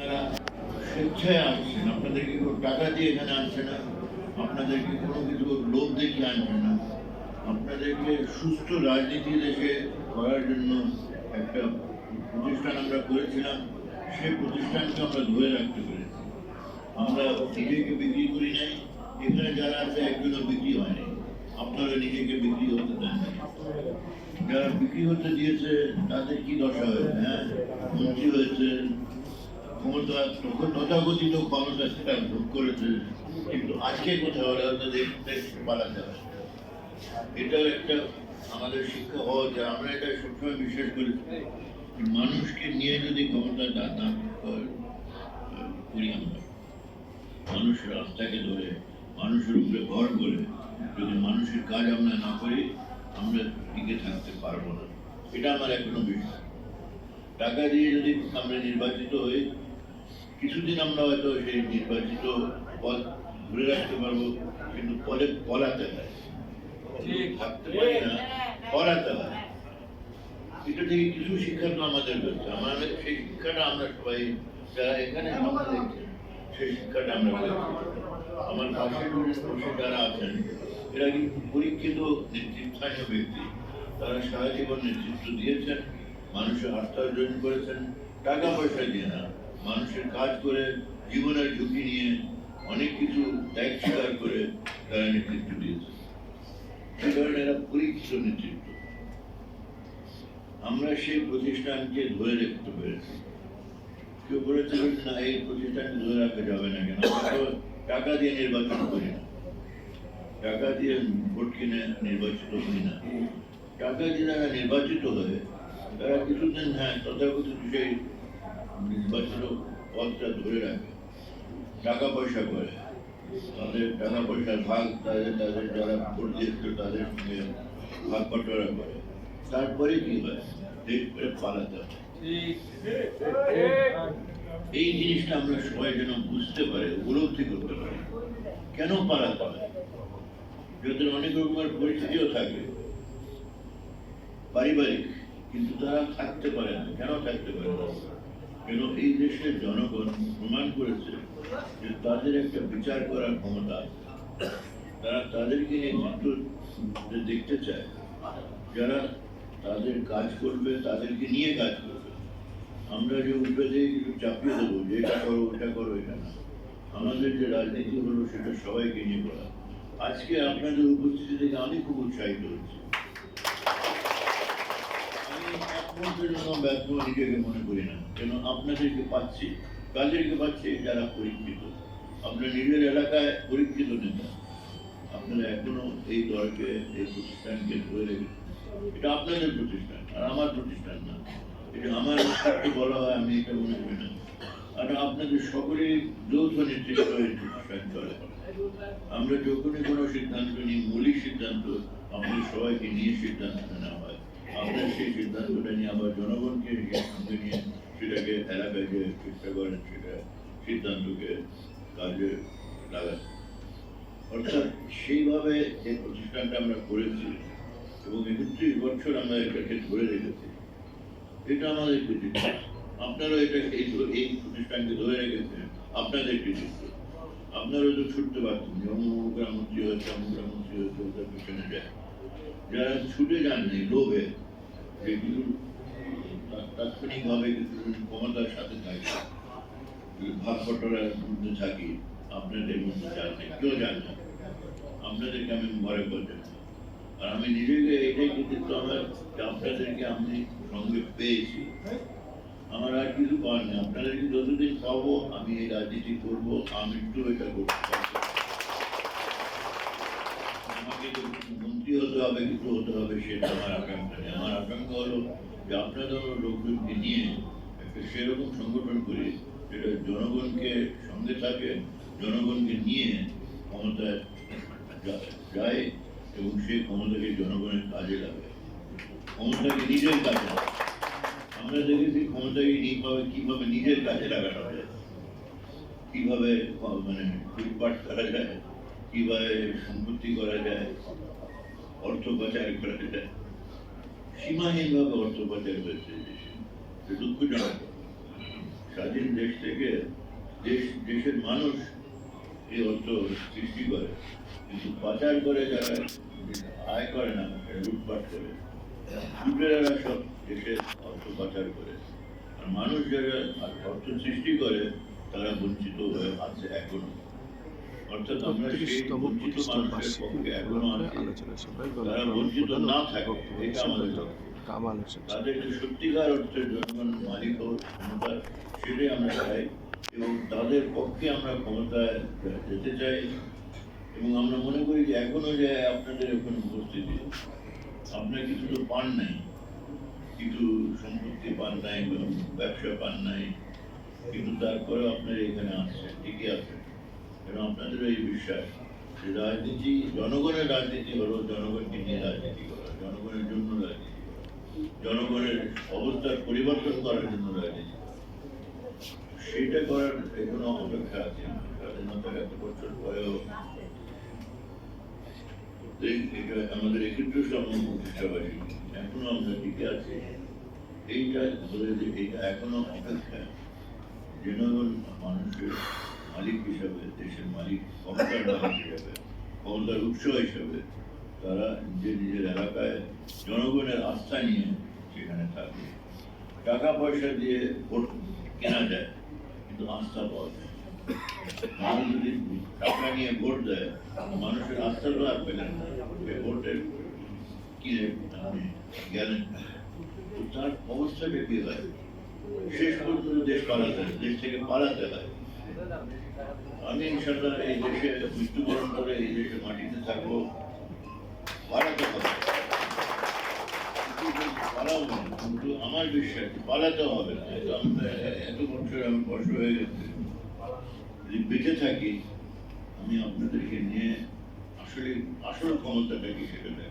আপনারা স্বেচ্ছায় আসছেন আপনাদেরকে কেউ টাকা দিয়ে এখানে আনছে না, আপনাদেরকে কোনো কিছু লোভ দেখিয়ে আনছে না। আপনাদেরকে সুস্থ রাজনীতি দেশে করার জন্য একটা প্রতিষ্ঠান আমরা করেছিলাম, সেই প্রতিষ্ঠানকে আমরা ধরে রাখতে পেরেছি। আমরা নিজেকে বিক্রি করি নাই, এখানে যারা আছে একজনও বিক্রি হয়নি আপনারা নিজেকে বিক্রি হতে দেন। যারা বিক্রি হতে দিয়েছে, তাদের কি দশা হয়েছে হ্যাঁ? মন্ত্রী হয়েছে ক্ষমতা তথাকথিত ক্ষমতা সেটা ভোগ করেছে কিন্তু আজকে কোথাও দেশ দেশ পালাতে এটাও একটা আমাদের শিক্ষা হওয়া যায় আমরা এটা সবসময় বিশ্বাস করি মানুষকে নিয়ে যদি ক্ষমতা না করি আমরা মানুষের রাস্তাকে ধরে মানুষের উপরে ভর করে যদি মানুষের কাজ আমরা না করি আমরা টিকে থাকতে পারব না এটা আমার এখনও বিশ্বাস টাকা দিয়ে যদি আমরা নির্বাচিত হই কিছুদিন আমরা হয়তো সেই নির্বাচিত পদ ধরে রাখতে পারব কিন্তু পরে পলাতে হয়। থাকতে পারি না পড়াতে হয়। এটা থেকে কিছু শিক্ষা তো আমাদের রয়েছে আমাদের সেই শিক্ষাটা আমরা সবাই যারা এখানে সেই শিক্ষাটা আমরা আমার বসে যারা আছেন এরা কিন্তু পরীক্ষিত নেতৃত্বানীয় ব্যক্তি। তারা সারা জীবন নেতৃত্ব দিয়েছেন মানুষের আস্থা অর্জন করেছেন টাকা পয়সা দিয়ে না। মানুষের কাজ করে, জীবনের ঝুঁকি নিয়ে অনেক কিছু ত্যাগ স্বীকার করে তারা নেতৃত্ব দিয়েছে। এই ধরনের এরা পরীক্ষিত নেতৃত্ব। আমরা সেই প্রতিষ্ঠানকে ধরে রাখতে পেরেছি। কেউ বলেছিলেন না, এই প্রতিষ্ঠানকে ধরে রাখা যাবে না কেন? টাকা দিয়ে নির্বাচন করি না। টাকা দিয়ে ভোট কিনে নির্বাচিত হই না। টাকা দিয়ে যারা নির্বাচিত হয়, তারা কিছুদিন হ্যাঁ তথাকথিত সেই নির্বাচিত পদটা ধরে রাখে টাকা পয়সা করে। তাদের টাকা পয়সার ভাগ, তাদের তাদের যারা ভোট দিয়েছিল, তাদের সঙ্গে ভাগ বটোয়ারা করে। তারপরে কি হয়? দেশ করে পালাতে এই জিনিসটা আমরা সবাই যেন বুঝতে পারি, উপলব্ধি করতে পারি। কেন পালাতে হয়? যাদের অনেক রকমের পরিস্থিতিও থাকে, পারিবারিক, কিন্তু তারা থাকতে পারে না। কেন থাকতে পারে না? কেন এই দেশের জনগণ প্রমাণ করেছে যে তাদের একটা বিচার করার ক্ষমতা আছে? তারা তাদেরকে নেতৃত্ব দেখতে চায়। যারা তাদের কাজ করবে, তাদেরকে নিয়ে কাজ করবে। আমরা যে উঠবে দিয়ে কিছু চাপিয়ে দেবো যে এটা করো, ওটা করো, এটা না। আমাদের যে রাজনীতি হলো, সেটা সবাইকে নিয়ে করা। আজকে আপনাদের উপস্থিতি থেকে আমি খুব উৎসাহিত হচ্ছি। মুহূর্তের জন্য ব্যর্থ নিজেকে মনে করি না। কেন? আপনাদেরকে পাচ্ছি, কাদেরকে পাচ্ছি, যারা পরীক্ষিত। আপনার নিজের এলাকায় পরীক্ষিত নেতা। আপনারা এখনও এই দলকে, এই প্রতিষ্ঠানকে ধরে রেখেছেন এটা আপনাদের প্রতিষ্ঠান, আর আমার প্রতিষ্ঠান না। এটা আমার বলা হয়, আমি এটা মনে করি না। আর আপনাদের সকলেই যৌথ নেতৃত্ব চলে। আমরা যখনই কোনো সিদ্ধান্ত নিই, মৌলিক সিদ্ধান্ত, আমাদের সবাইকে নিয়ে সিদ্ধান্ত নেওয়া হয়। আপনারা সেই সিদ্ধান্তটা নিয়ে আবার জনগণকে সঙ্গে নিয়ে সেটাকে এলাকায় যে চেষ্টা করেন সেটা সিদ্ধান্তকে কাজে লাগান অর্থাৎ সেইভাবে যে প্রতিষ্ঠানটা আমরা করেছি এবং একত্রিশ বছর আমরা এটাকে ধরে রেখেছি এটা আমাদের কৃতিত্ব আপনারাও এটা এই প্রতিষ্ঠানকে ধরে রেখেছেন আপনাদের কৃতিত্ব আপনারা তো ছুটতে পারছেন যে অমুক হয়েছে অমুক গ্রামমন্ত্রী হয়েছে ওটার পিছনে যায় যারা ছুটে যাননি লোভে যে কিছু তাৎক্ষণিকভাবে ক্ষমতার সাথে থাকে থাকি, আপনাদের মধ্যে জানতে কেউ জানে আপনাদেরকে আমি ঘরে করতে আর আমি নিজেকে এটাই কৃতিত্ব আমার আপনাদেরকে আমি সঙ্গে পেয়েছি। আমার আর কিছু করার নেই। আপনাদেরকে যতদিন পাবো, আমি এই রাজনীতি করব, আমি একটু এটা করতে পারব। আমাকে হতে হবে, কিছু হতে হবে সেটা আমার আকাঙ্ক্ষা আমার আকাঙ্ক্ষা হলো যে আপনাদের লোকজনকে নিয়ে একটা সেরকম সংগঠন করি যেটা জনগণকে সঙ্গে থাকে, জনগণকে নিয়ে ক্ষমতায় যায় এবং সেই ক্ষমতাকে জনগণের কাজে লাগে ক্ষমতাকে নিজের কাজে লাগে আমরা দেখেছি ক্ষমতাকে কীভাবে কীভাবে নিজের কাজে লাগানো যায়। কীভাবে মানে লুটপাট করা যায়, কীভাবে সম্পত্তি করা যায়। অর্থ পাচার করা। যায় সীমাহীনভাবে অর্থ পাচার হয়েছে দেশে। দুঃখজনক। স্বাধীন দেশ থেকে দেশ, দেশের মানুষ এই অর্থ সৃষ্টি করে। কিন্তু পাচার করে যারা, আয় করে না লুটপাট করে। লুটেরারা সব দেশের অর্থ পাচার করে। আর মানুষ যারা অর্থ সৃষ্টি করে, তারা বঞ্চিত হয়ে আছে এখনও। প্রতিষ্ঠান বার্ষিকী আলোচনা সভায় প্রধান বক্তব্য কামাল হোসেন সত্যিকার অর্থে জনগণ মালিক হোক ক্ষমতা সেটাই আমরা চাই। এবং তাদের পক্ষে আমরা ক্ষমতায় যেতে চাই। এবং আমরা মনে করি যে এখনও যে আপনাদের এখানে উপস্থিতি আপনার কিছু তো পান নাই। কিছু সম্পত্তি পান নাই ব্যবসা পান নাই। কিন্তু তারপরে আপনারা এখানে আসছেন ঠিকই আছে এবং আপনাদের এই বিশ্বাস। যে রাজনীতি, জনগণের রাজনীতি হলো জনগণকে নিয়ে রাজনীতি করা, জনগণের জন্য রাজনীতি করা, জনগণের অবস্থার পরিবর্তন করার জন্য রাজনীতি করা। সেটা করার এখনও অপেক্ষা আছে। স্বাধীনতার এত বছর পরেও আমাদের একত্রিশতম প্রতিষ্ঠাবাসী এখনও আমরা টিকে আছি। এইটা ধরে যে এটা এখনও অপেক্ষা। জনগণ মানুষের মালিক হিসাবে, দেশের মালিক ক্ষমতার মালিক হিসাবে, ক্ষমতার উৎস হিসাবে তারা নিজের নিজের এলাকায় জনগণের আস্থা নিয়ে সেখানে থাকে। টাকা পয়সা দিয়ে ভোট কেনা যায়, কিন্তু আস্থা পাওয়া যায় মানুষ যদি টাকা নিয়ে ভোট দেয়, মানুষের আস্থা তো আর পেলেন না। ভোটের কিনে গেলেন তার অবস্থাটা কি হয় শেষ পর্যন্ত দেশ পালাতে হয়, দেশ থেকে পালাতে হয়। আমি ইনশাল্লাহ এই দেশে মৃত্যুবরণ করে এই দেশে মাটিতে থাকব পালাতে হবে। পালাবো না, কিন্তু আমার বিশ্বাস পালাতে হবে না। এত বছর আমি বয়স হয়ে গেছে যদি বেঁচে থাকি আমি আপনাদেরকে নিয়ে আসলে আসল ক্ষমতাটা কি সেটা চাই।